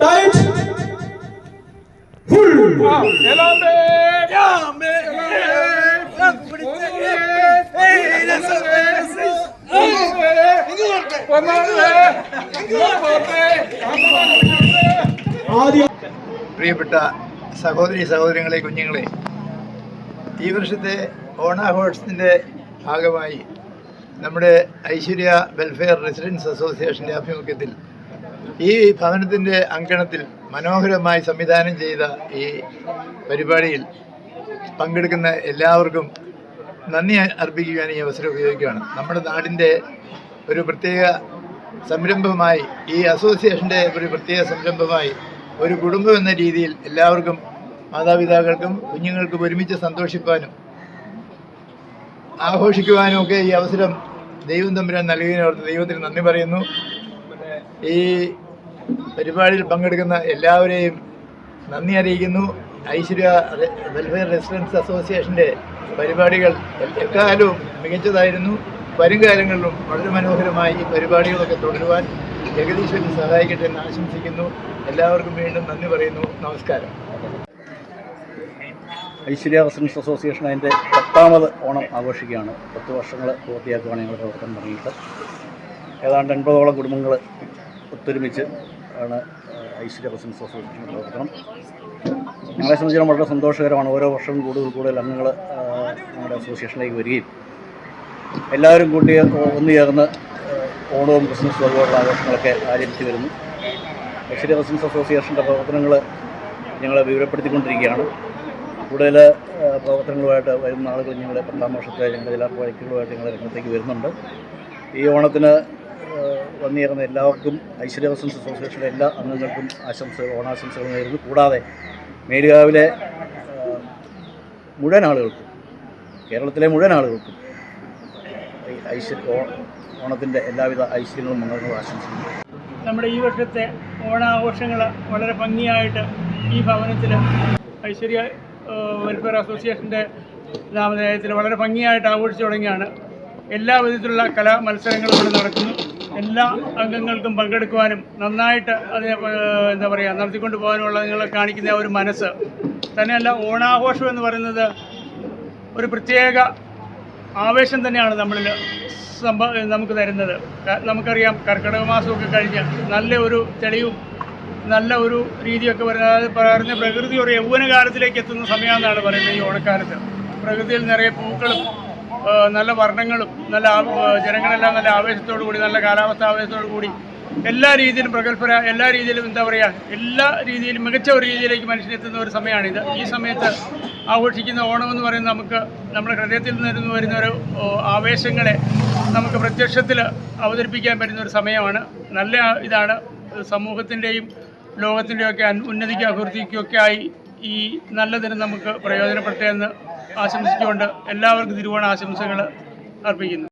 Tight. Full. ആദ്യം പ്രിയപ്പെട്ട സഹോദരി സഹോദരങ്ങളെ കുഞ്ഞുങ്ങളെ ഈ വർഷത്തെ ഓണാഘോഷത്തിന്റെ ഭാഗമായി നമ്മുടെ ഐശ്വര്യ വെൽഫെയർ റെസിഡൻസ് അസോസിയേഷന്റെ ആഭിമുഖ്യത്തിൽ ഈ ഭവനത്തിന്റെ അങ്കണത്തിൽ മനോഹരമായി സംവിധാനം ചെയ്ത ഈ പരിപാടിയിൽ പങ്കെടുക്കുന്ന എല്ലാവർക്കും നന്ദി അർപ്പിക്കുവാൻ ഈ അവസരം ഉപയോഗിക്കുകയാണ്. നമ്മുടെ നാടിന്റെ ഒരു പ്രത്യേക സംരംഭമായി ഈ അസോസിയേഷന്റെ ഒരു പ്രത്യേക സംരംഭമായി ഒരു കുടുംബം എന്ന രീതിയിൽ എല്ലാവർക്കും മാതാപിതാക്കൾക്കും കുഞ്ഞുങ്ങൾക്കും ഒരുമിച്ച് സന്തോഷിപ്പാനും ആഘോഷിക്കുവാനും ഒക്കെ ഈ അവസരം ദൈവം തമ്പുരാൻ നൽകിയതിനോർത്ത് ദൈവത്തിന് നന്ദി പറയുന്നു. ഈ പരിപാടിയിൽ പങ്കെടുക്കുന്ന എല്ലാവരെയും നന്ദി അറിയിക്കുന്നു. ഐശ്വര്യ വെൽഫെയർ റെസിഡൻസ് അസോസിയേഷന്റെ പരിപാടികൾ എക്കാലവും മികച്ചതായിരുന്നു. വരും കാലങ്ങളിലും വളരെ മനോഹരമായി ഈ പരിപാടികളൊക്കെ തുടരുവാൻ ജഗദീശ്വരൻ സഹായിക്കട്ടെ എന്ന് ആശംസിക്കുന്നു. എല്ലാവർക്കും വീണ്ടും നന്ദി പറയുന്നു. നമസ്കാരം. ഐശ്വര്യ റെസിഡൻസ് അസോസിയേഷൻ അതിന്റെ പത്താമത് ഓണം ആഘോഷിക്കുകയാണ്. പത്ത് വർഷങ്ങൾ പൂർത്തിയാക്കുകയാണ് ഞങ്ങൾ പ്രവർത്തനം തുടങ്ങിയിട്ട്. ഏതാണ്ട് എൺപതോളം കുടുംബങ്ങൾ ഒത്തൊരുമിച്ച് ആണ് ഐശ്വര്യ റെസിഡൻസ് അസോസിയേഷൻ പ്രവർത്തനം. ഞങ്ങളെ സംബന്ധിച്ചിടത്തോളം വളരെ സന്തോഷകരമാണ്. ഓരോ വർഷവും കൂടുതൽ കൂടുതൽ അംഗങ്ങൾ നമ്മുടെ അസോസിയേഷനിലേക്ക് വരികയും എല്ലാവരും കൂട്ടി ഒന്നു ചേർന്ന് ഓണവും ക്രിസ്മസും അതുപോലുള്ള ആഘോഷങ്ങളൊക്കെ ആചരിച്ചു വരുന്നു. ഐശ്വര്യ റെസിഡൻസ് അസോസിയേഷന്റെ പ്രവർത്തനങ്ങൾ ഞങ്ങളെ വിവരപ്പെടുത്തിക്കൊണ്ടിരിക്കുകയാണ്. കൂടുതൽ പ്രവർത്തനങ്ങളുമായിട്ട് വരുന്ന ആളുകൾ ഞങ്ങളുടെ പത്താം വർഷത്തെ ഞങ്ങളുടെ എല്ലാ പ്രോജക്റ്റുകളുമായിട്ട് ഞങ്ങളുടെ രംഗത്തേക്ക് വരുന്നുണ്ട്. ഈ ഓണത്തിന് വന്നിരുന്ന എല്ലാവർക്കും ഐശ്വര്യ റെസിഡൻസ് അസോസിയേഷന്റെ എല്ലാ അംഗങ്ങൾക്കും ആശംസകൾ ഓണാശംസകൾ നേരുന്നു കൂടാതെ മേലുകാവിലെ മുഴുവൻ ആളുകൾക്കും കേരളത്തിലെ മുഴുവൻ ആളുകൾക്കും ഐശ്വര്യ ഓണത്തിന്റെ എല്ലാവിധ ഐശ്വര്യങ്ങളും മംഗളങ്ങളും ആശംസിക്കുന്നു നമ്മുടെ ഈ വർഷത്തെ ഓണാഘോഷങ്ങൾ വളരെ ഭംഗിയായിട്ട് ഈ ഭവനത്തിൽ ഐശ്വര്യ വെൽഫെയർ അസോസിയേഷന്റെ നാമധേയത്തിൽ വളരെ ഭംഗിയായിട്ട് ആഘോഷിച്ചു തുടങ്ങിയാണ്. എല്ലാ വിധത്തിലുള്ള കലാ മത്സരങ്ങളും ഇവിടെ നടക്കുന്നു. എല്ലാ അംഗങ്ങൾക്കും പങ്കെടുക്കുവാനും നന്നായിട്ട് അതിനെ എന്താ പറയുക നടത്തിക്കൊണ്ട് പോകാനുമുള്ള നിങ്ങൾ കാണിക്കുന്ന ഒരു മനസ്സ്. തന്നെയല്ല ഓണാഘോഷം എന്ന് പറയുന്നത് ഒരു പ്രത്യേക ആവേശം തന്നെയാണ് നമ്മളിൽ സംഭവം നമുക്ക് തരുന്നത്. നമുക്കറിയാം കർക്കിടക മാസമൊക്കെ കഴിഞ്ഞ് നല്ല ഒരു തെളിവും നല്ല ഒരു രീതിയൊക്കെ വരുന്നത് പറഞ്ഞ പ്രകൃതി ഒരു യൗവന കാലത്തിലേക്ക് എത്തുന്ന സമയമെന്നാണ് പറയുന്നത് ഈ ഓണക്കാലത്ത്. പ്രകൃതിയിൽ നിറയെ പൂക്കളും നല്ല വർണങ്ങളും നല്ല ജനങ്ങളെല്ലാം നല്ല ആവേശത്തോടു കൂടി നല്ല കാലാവസ്ഥ ആവേശത്തോടു കൂടി എല്ലാ രീതിയിലും പ്രഗത്ഭര എല്ലാ രീതിയിലും എന്താ പറയുക എല്ലാ രീതിയിലും മികച്ച ഒരു രീതിയിലേക്ക് മനുഷ്യനെത്തുന്ന ഒരു സമയമാണിത്. ഈ സമയത്ത് ആഘോഷിക്കുന്ന ഓണം എന്ന് പറയുന്നത് നമുക്ക് നമ്മുടെ ഹൃദയത്തിൽ നിന്ന് വരുന്ന ഒരു ആവേശങ്ങളെ നമുക്ക് പ്രത്യക്ഷത്തിൽ അവതരിപ്പിക്കാൻ പറ്റുന്ന ഒരു സമയമാണ്. നല്ല ഇതാണ് സമൂഹത്തിന്റെയും ലോകത്തിന്റെയും ഒക്കെ അൻ- ഉന്നതിക്കും അഭിവൃദ്ധിക്കും ഒക്കെ ആയി ഈ നല്ലതിന് നമുക്ക് പ്രയോജനപ്പെട്ടെ എന്ന് ആശംസിച്ചുകൊണ്ട് എല്ലാവർക്കും തിരുവോണ ആശംസകൾ അർപ്പിക്കുന്നു.